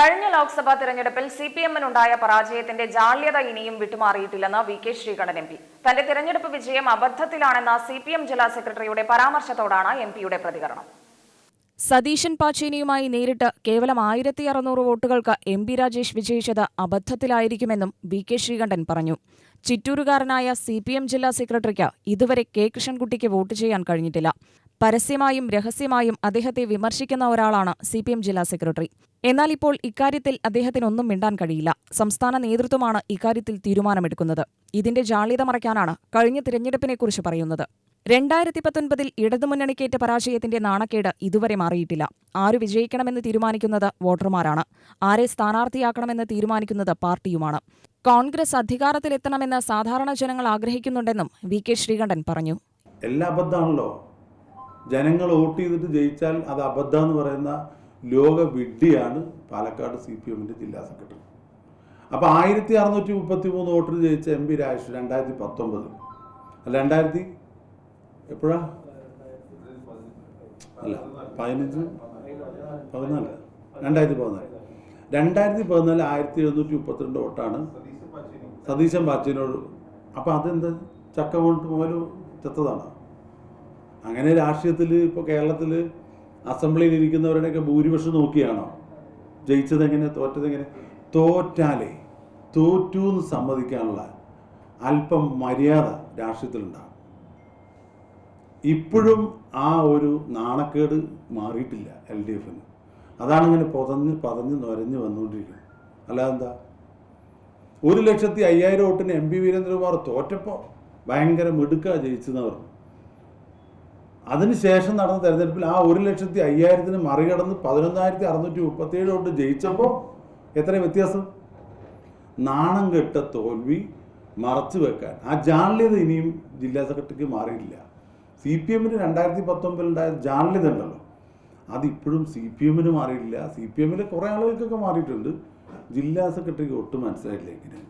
കഴിഞ്ഞ ലോക്സഭാ തെരഞ്ഞെടുപ്പിൽ C P എമ്മിനുണ്ടായ പരാജയത്തിന്റെ ജാള്യത ഇനിയും വിട്ടുമാറിയിട്ടില്ലെന്ന് V K Sreekandan M P. തന്റെ തെരഞ്ഞെടുപ്പ് വിജയം അബദ്ധത്തിലാണെന്ന സി പി എം ജില്ലാ സെക്രട്ടറിയുടെ പരാമർശത്തോടാണ് എം പിയുടെ പ്രതികരണം. സതീശൻ പാച്ചേനിയുമായി നേരിട്ട് കേവലം ആയിരത്തി അറുന്നൂറ് വോട്ടുകൾക്ക് എം പി രാജേഷ് വിജയിച്ചത് അബദ്ധത്തിലായിരിക്കുമെന്നും വി കെ ശ്രീകണ്ഠൻ പറഞ്ഞു. ചിറ്റൂരുകാരനായ സി പി എം ജില്ലാ സെക്രട്ടറിക്ക് ഇതുവരെ കെ കൃഷ്ണൻകുട്ടിക്ക് വോട്ട് ചെയ്യാൻ കഴിഞ്ഞിട്ടില്ല. പരസ്യമായും രഹസ്യമായും അദ്ദേഹത്തെ വിമർശിക്കുന്ന ഒരാളാണ് സി ജില്ലാ സെക്രട്ടറി. എന്നാൽ ഇപ്പോൾ ഇക്കാര്യത്തിൽ അദ്ദേഹത്തിനൊന്നും മിണ്ടാൻ കഴിയില്ല. സംസ്ഥാന നേതൃത്വമാണ് ഇക്കാര്യത്തിൽ തീരുമാനമെടുക്കുന്നത്. ഇതിന്റെ ജാള്യത മറയ്ക്കാനാണ് കഴിഞ്ഞ തിരഞ്ഞെടുപ്പിനെക്കുറിച്ച് പറയുന്നത്. രണ്ടായിരത്തി പത്തൊൻപതിൽ ഇടതുമുന്നണിക്കേറ്റ പരാജയത്തിന്റെ നാണക്കേട് ഇതുവരെ മാറിയിട്ടില്ല. ആര് വിജയിക്കണമെന്ന് തീരുമാനിക്കുന്നത് വോട്ടർമാരാണ്. ആരെ സ്ഥാനാർത്ഥിയാക്കണമെന്ന് തീരുമാനിക്കുന്നത് പാർട്ടിയുമാണ്. കോൺഗ്രസ് അധികാരത്തിലെത്തണമെന്ന് സാധാരണ ജനങ്ങൾ ആഗ്രഹിക്കുന്നുണ്ടെന്നും വി കെ ശ്രീകണ്ഠൻ പറഞ്ഞു. എല്ലാ അബദ്ധമാണല്ലോ? ജനങ്ങൾ വോട്ട് ചെയ്തിട്ട് ജയിച്ചാൽ അത് അബദ്ധം എന്ന് പറയുന്ന ലോക വിഡ്ഢിയാണ് പാലക്കാട് സി പി എമ്മിന്റെ ജില്ലാ സെക്രട്ടറി. അപ്പോൾ ആയിരത്തി അറുന്നൂറ്റി മുപ്പത്തി മൂന്ന് വോട്ടിന് ജയിച്ച എം പി രാജേഷ് രണ്ടായിരത്തി പത്തൊമ്പത് അല്ല രണ്ടായിരത്തി എപ്പോഴാ? അല്ല പതിനഞ്ച്? പതിനാല്. രണ്ടായിരത്തി പതിനാല്. രണ്ടായിരത്തി പതിനാല് ആയിരത്തി എഴുന്നൂറ്റി മുപ്പത്തിരണ്ട് വോട്ടാണ് സതീശൻ പാച്ചിനോട് അപ്പോൾ അതെന്ത്? ചക്ക കൊണ്ട് പോലും ചത്തതാണ്. അങ്ങനെ രാഷ്ട്രീയത്തിൽ ഇപ്പോൾ കേരളത്തിൽ അസംബ്ലിയിൽ ഇരിക്കുന്നവരുടെയൊക്കെ ഭൂരിപക്ഷം നോക്കിയാണോ? ജയിച്ചതെങ്ങനെ തോറ്റതെങ്ങനെ? തോറ്റാലേ തോറ്റു എന്ന് സമ്മതിക്കാനുള്ള അല്പം മര്യാദ രാഷ്ട്രീയത്തിലുണ്ടാകും ഇപ്പോഴും ആ ഒരു നാണക്കേട് മാറിയിട്ടില്ല എൽ ഡി എഫിന്. അതാണ് ഇങ്ങനെ പൊതഞ്ഞ് പതഞ്ഞ് നൊരഞ്ഞ് വന്നുകൊണ്ടിരിക്കുന്നത് അല്ലാതെ എന്താ? ഒരു ലക്ഷത്തി അയ്യായിരം വോട്ടിന് എം പി വീരേന്ദ്രകുമാർ തോറ്റപ്പോൾ ഭയങ്കര മിടുക്ക ജയിച്ചെന്ന് പറഞ്ഞു. അതിനുശേഷം നടന്ന തെരഞ്ഞെടുപ്പിൽ ആ ഒരു ലക്ഷത്തി അയ്യായിരത്തിന് മറികടന്ന് പതിനൊന്നായിരത്തി അറുന്നൂറ്റി മുപ്പത്തിയേഴ് വോട്ട് ജയിച്ചപ്പോൾ എത്ര വ്യത്യാസം? നാണം കെട്ട തോൽവി മറച്ചു വെക്കാൻ. ആ ജാള്യത ഇനിയും ജില്ലാ സെക്രട്ടറിക്ക് മാറിയില്ല സി പി എമ്മിന് രണ്ടായിരത്തി പത്തൊമ്പതിലുണ്ടായ ജാള്യത ഉണ്ടല്ലോ അതിപ്പോഴും സി പി എമ്മിന് മാറിയില്ല സി പി എമ്മിലെ കുറേ ആളുകൾക്കൊക്കെ മാറിയിട്ടുണ്ട്. ജില്ലാ സെക്രട്ടറിക്ക് ഒട്ടും മനസ്സിലായില്ല എങ്ങനെയാണ്